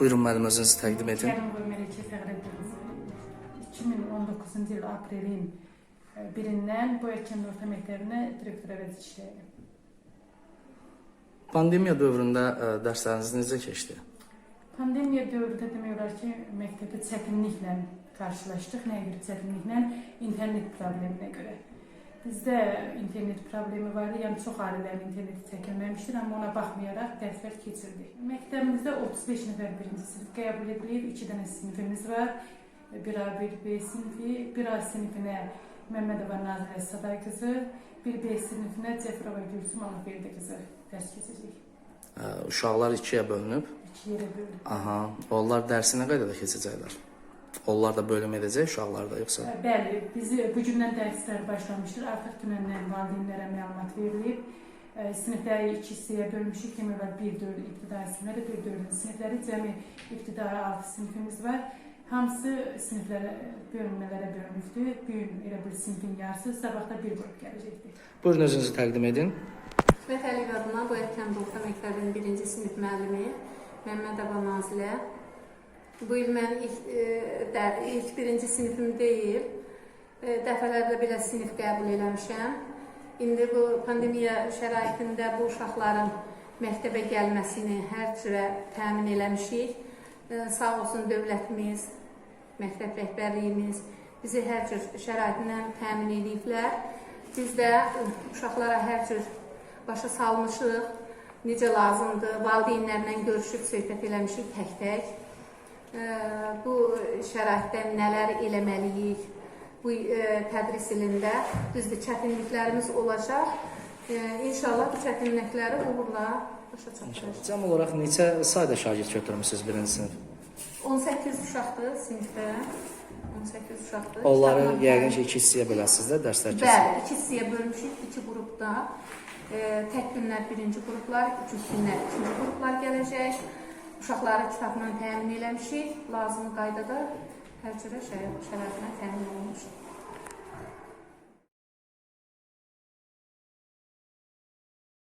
Buyurun özünüzü təqdim edin. Kerim Melike qızı 2019 yıl aprelin e, birinden bu Erkən Orta Məktəbinə direktor əvəzi işləyirəm. Pandemiya dövründə ə, dərsləriniz necə keçdi? Pandemiya dövründə demək olar ki, məktəbdə çətinliklə qarşılaşdıq. Nəyə görə çətinliklə? İnternet probleminə görə. Bizdə internet problemi var idi, yəni çox ailələrin interneti çəkilməmişdir, amma ona baxmayaraq dərslər keçirdik. Məktəbimizdə 35 nəfər birinci sinif qəbul edilib, 2 dənə sinifimiz var. Bir A, bir B sinifi, bir A sinifinə Məmmədova Nazirə Saday qızı, bir B sinifinə Cəfrova Gülsüm Alafverdi qızı dərs keçirik. Ə, uşaqlar ikiyə bölünüb. İki yerə bölünüb. Aha, onlar dərsi nə qədər keçəcəklər? Onlar da bölüm edəcək uşaqlar da yoxsa? Bəli, bizi bu gündən dərslər başlamışdır. Artıq dünəndən valideynlərə məlumat verilib. E, Sinifləri iki hissəyə bölmüşük. Demək olar 1-4 ibtidai sinifləri, 1-4 sinifləri. Cəmi ibtidai 6 sinifimiz var. Hamısı siniflərə, bölünmələrə bölünübdür. Bu gün elə bir sinifin yarısı, sabah da bir qrup gələcəkdir. Buyurun özünüzü təqdim edin. İsmət Əliyev adına bu Erkən Orta Məktəbinin birinci sinif müəllimi Məmmədova Nazilə. Bu il mən ilk, e, də, ilk birinci sinifim deyil. E, dəfələrlə belə sinif qəbul eləmişəm. İndi bu pandemiya şəraitində bu uşaqların məktəbə gəlməsini hər cürə təmin eləmişik. E, sağ olsun dövlətimiz, məktəb rəhbərliyimiz bizi hər cür şəraitindən təmin ediblər. Biz də uşaqlara hər cür başa salmışıq. Necə lazımdır, valideynlərlə görüşüb söhbət eləmişik tək-tək. E, Bu şəraitdə nələr eləməliyik? Bu e, tədris ilində düzdür çətinliklərimiz olacaq. E, İnşallah bu çətinlikləri uğurla başa çatdıracağıq. Cəm olaraq neçə sayda şagird götürmüsünüz birinci sinif? 18 uşaqdır sinifdə. 18 uşaqdır. Onları Kitabla- yəqin ki, iki hissəyə böləsiniz də dərslər keçsin. Bəli, iki hissəyə bölmüşük, iki qrupda. E, tək günlər birinci qruplar, üçüncü günlər ikinci qruplar gələcək. Uşaqları kitabla təmin eləmişik. Lazımi qaydada hər cürə şəraitinə təmin olunmuşuq.